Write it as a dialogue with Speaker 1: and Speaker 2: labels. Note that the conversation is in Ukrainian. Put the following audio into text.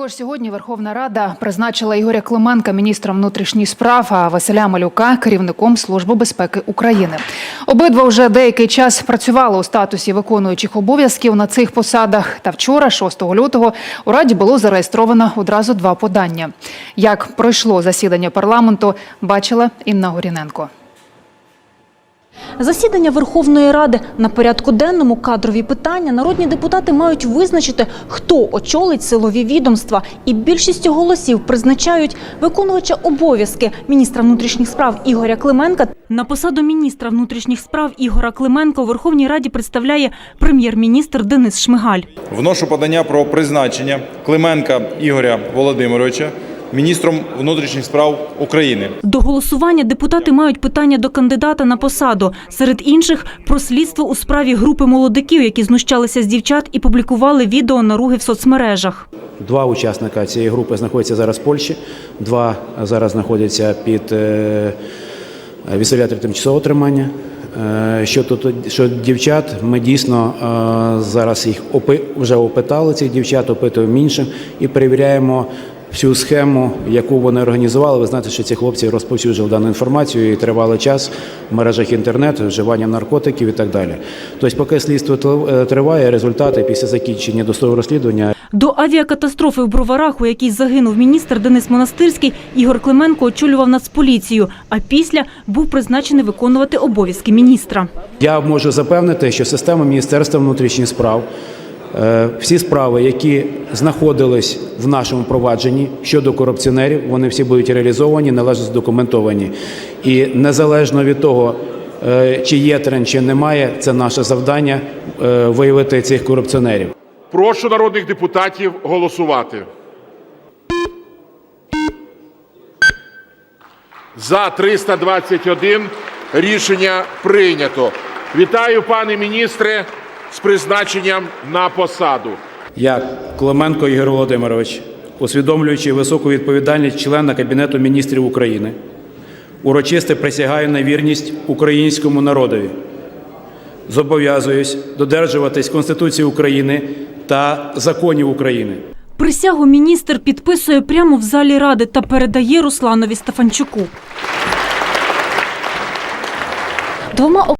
Speaker 1: Також сьогодні Верховна Рада призначила Ігоря Клименка міністром внутрішніх справ, а Василя Малюка керівником Служби безпеки України. Обидва вже деякий час працювали у статусі виконуючих обов'язків на цих посадах. Та вчора, 6 лютого, у раді було зареєстровано одразу два подання. Як пройшло засідання парламенту, бачила Інна Горіненко.
Speaker 2: Засідання Верховної Ради на порядку денному кадрові питання. Народні депутати мають визначити, хто очолить силові відомства, і більшістю голосів призначають виконувача обов'язки міністра внутрішніх справ Ігоря Клименка. На посаду міністра внутрішніх справ Ігора Клименка у Верховній Раді представляє прем'єр-міністр Денис Шмигаль.
Speaker 3: Вношу подання про призначення Клименка Ігоря Володимировича міністром внутрішніх справ України.
Speaker 2: До голосування депутати мають питання до кандидата на посаду. Серед інших – про слідство у справі групи молодиків, які знущалися з дівчат і публікували відео наруги в соцмережах.
Speaker 4: Два учасника цієї групи знаходяться зараз в Польщі, два зараз знаходяться під е, відселятором тимчасового тримання. Е, Що тут що дівчат, ми дійсно е, зараз їх опи, вже опитали цих дівчат, опитуємо іншим і перевіряємо всю схему, яку вони організували. Ви знаєте, що ці хлопці розповсюджували дану інформацію і тривалий час в мережах інтернету, вживання наркотиків і так далі. Тобто, поки слідство е, триває, результати після закінчення досудового розслідування
Speaker 2: До авіакатастрофи в Броварах, у якій загинув міністр Денис Монастирський, Ігор Клименко очолював Нацполіцію, а після був призначений виконувати обов'язки міністра.
Speaker 4: Я можу запевнити, що система Міністерства внутрішніх справ, всі справи, які знаходились в нашому провадженні щодо корупціонерів, вони всі будуть реалізовані, належно задокументовані. І незалежно від того, е, чи є тренд, чи немає, це наше завдання е, виявити цих корупціонерів.
Speaker 5: Прошу народних депутатів голосувати. За 321 рішення прийнято. Вітаю, пане міністре, з призначенням на посаду.
Speaker 4: Я Клименко Ігор Володимирович, усвідомлюючи високу відповідальність члена Кабінету міністрів України, урочисто присягаю на вірність українському народові. Зобов'язуюсь додержуватись Конституції України та законів України.
Speaker 2: Присягу міністр підписує прямо в залі ради та передає Русланові Стефанчуку. Двома